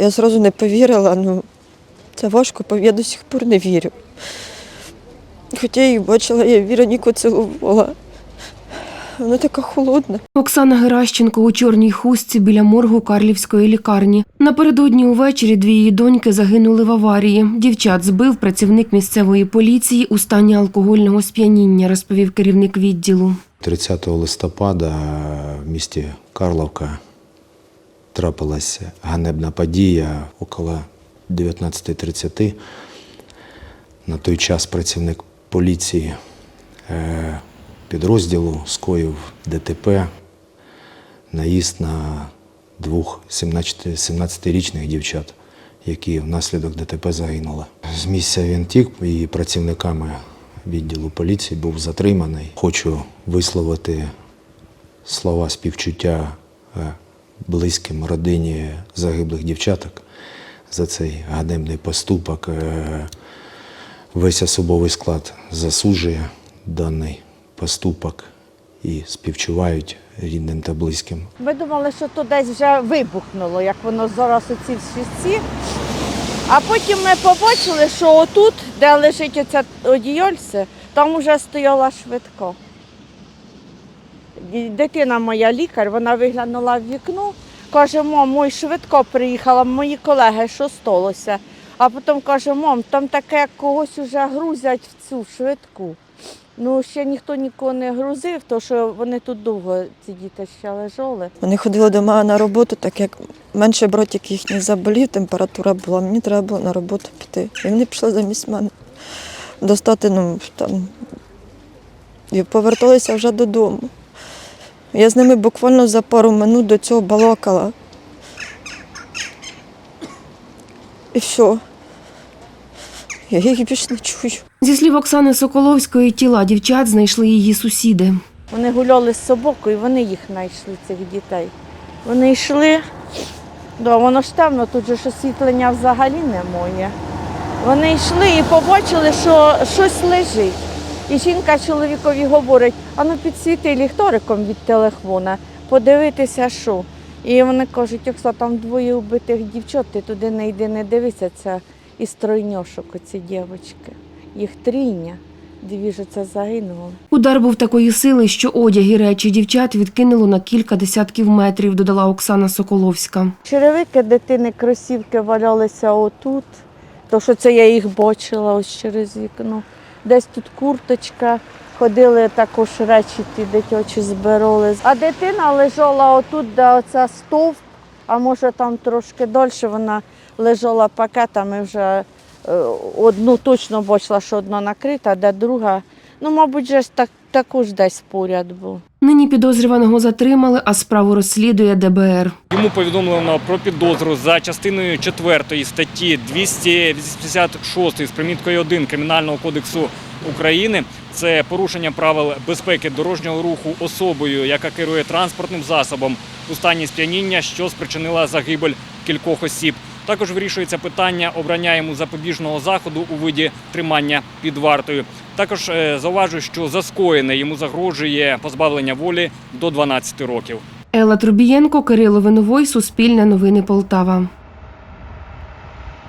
Я зразу не повірила, ну це важко, я до сих пор не вірю. Хоча я їх бачила, я Віроніку цілувала. Вона така холодна. Оксана Геращенко у чорній хустці біля моргу Карлівської лікарні. Напередодні увечері дві її доньки загинули в аварії. Дівчат збив працівник місцевої поліції у стані алкогольного сп'яніння, розповів керівник відділу. 30 листопада в місті Карловка трапилася ганебна подія около 19.30. На той час працівник поліції е, підрозділу скоїв ДТП, наїзд на двох 17 17-річних дівчат, які внаслідок ДТП загинули. З місця він тік і працівниками відділу поліції був затриманий. Хочу висловити слова співчуття е, близьким родині загиблих дівчаток за цей ганебний поступок. Е, Весь особовий склад засуджує даний поступок і співчувають рідним та близьким. Ми думали, що то десь вже вибухнуло, як воно зараз оці всі. А потім ми побачили, що отут, де лежить оце одіяльце, там вже стояла швидко. Дитина моя лікар, вона виглянула в вікно, каже, мам, мой швидко приїхала, мої колеги, що сталося. А потім каже, мам, там таке когось вже грузять в цю швидку. Ну, ще ніхто нікого не грузив, тому що вони тут довго, ці діти ще лежали. Вони ходили до мене на роботу, так як менше братик їхній заболів, температура була, мені треба було на роботу піти. І вони пішли замість мене достати, ну там. І поверталися вже додому. Я з ними буквально за пару минут до цього балакала. І все. Я їх більше не чую. Зі слів Оксани Соколовської, тіла дівчат знайшли її сусіди. Вони гуляли з собакою, вони їх знайшли, цих дітей. Вони йшли, да, воно ж темно, тут же ж освітлення взагалі немає. Вони йшли і побачили, що щось лежить. І жінка чоловікові говорить, а ну підсвіти ліхториком від телефона, подивитися, що. І вони кажуть, Окса, там двоє убитих дівчат, ти туди не йди, не дивися, це із тройньошок оці дівчатки. Їх трійня, дві ж це загинули. Удар був такої сили, що одяг і речі дівчат відкинуло на кілька десятків метрів, додала Оксана Соколовська. Черевики дитини, кросівки валялися отут, то що це я їх бачила ось через вікно. Десь тут курточка, ходили також речі ті дитячі збирали. А дитина лежала отут, де оця стовп, а може там трошки далі вона лежала пакетами вже е, одну точно бачила, що одна накрита, де друга. Ну, мабуть, же ж так, також десь поряд був. Нині підозрюваного затримали, а справу розслідує ДБР. Йому повідомлено про підозру за частиною 4 статті 286 з приміткою 1 Кримінального кодексу України. Це порушення правил безпеки дорожнього руху особою, яка керує транспортним засобом у стані сп'яніння, що спричинила загибель кількох осіб. Також вирішується питання обрання йому запобіжного заходу у виді тримання під вартою. Також е, зауважу, що за скоєне йому загрожує позбавлення волі до 12 років. Елла Трубієнко, Кирило Виновой, Суспільне новини Полтава.